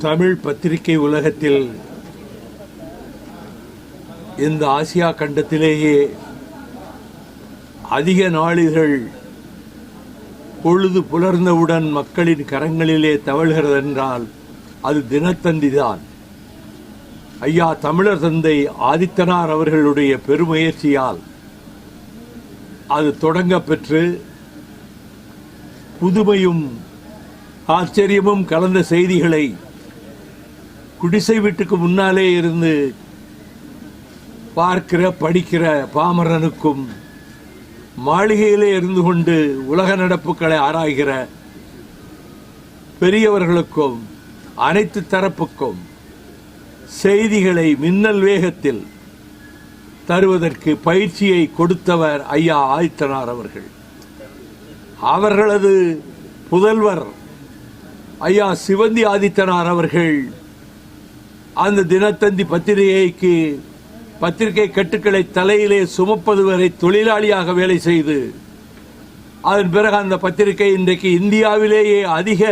தமிழ் பத்திரிகை உலகத்தில் இந்த ஆசியா கண்டத்திலேயே அதிக நாளிதழ் பொழுது புலர்ந்தவுடன் மக்களின் கரங்களிலே தவழ்கிறது என்றால் அது தினத்தந்திதான். ஐயா தமிழர் தந்தை ஆதித்தனார் அவர்களுடைய பெருமுயற்சியால் அது தொடங்கப்பெற்று புதுமையும் ஆச்சரியமும் கலந்த செய்திகளை குடிசை வீட்டுக்கு முன்னாலே இருந்து பார்க்கிற படிக்கிற பாமரனுக்கும் மாளிகையிலே இருந்து கொண்டு உலக நடப்புகளை ஆராய்கிற பெரியவர்களுக்கும் அனைத்து தரப்புக்கும் செய்திகளை மின்னல் வேகத்தில் தருவதற்கு பயிற்சியை கொடுத்தவர் ஐயா ஆதித்தனார் அவர்கள். அவர்களது புதல்வர் ஐயா சிவந்தி ஆதித்தனார் அவர்கள் அந்த தினத்தந்தி பத்திரிகைக்கு பத்திரிகை கட்டுக்களை தலையிலே சுமப்பது வரை தொழிலாளியாக வேலை செய்து அதன் பிறகு அந்த பத்திரிகை இன்றைக்கு இந்தியாவிலேயே அதிக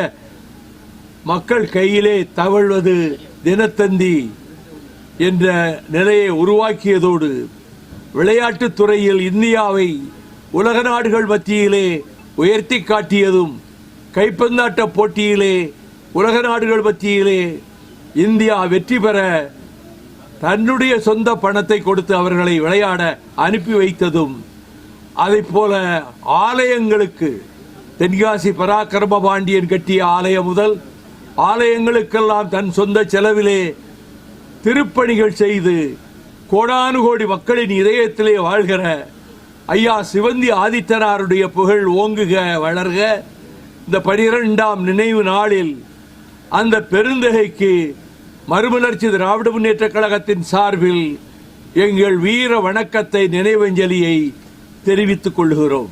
மக்கள் கையிலே தவழ்வது தினத்தந்தி என்ற நிலையை உருவாக்கியதோடு விளையாட்டுத் துறையில் இந்தியாவை உலக நாடுகள் மத்தியிலே உயர்த்தி காட்டியதும் கைப்பந்தாட்ட போட்டியிலே உலக நாடுகள் மத்தியிலே இந்தியா வெற்றி பெற தன்னுடைய சொந்த பணத்தை கொடுத்து அவர்களை விளையாட அனுப்பி வைத்ததும் அதைப் போல ஆலயங்களுக்கு தென்காசி பராக்கிரம பாண்டியன் கட்டிய ஆலயம் முதல் ஆலயங்களுக்கெல்லாம் தன் சொந்த செலவிலே திருப்பணிகள் செய்து கோடானு கோடி மக்களின் இதயத்திலே வாழ்கிற ஐயா சிவந்தி ஆதித்தனாருடைய புகழ் ஓங்குக வளர்க. இந்த பனிரெண்டாம் நினைவு நாளில் அந்த பெருந்தகைக்கு மறுமலர்ச்சி திராவிட முன்னேற்ற கழகத்தின் சார்பில் எங்கள் வீர வணக்கத்தை நினைவஞ்சலியை தெரிவித்துக் கொள்கிறோம்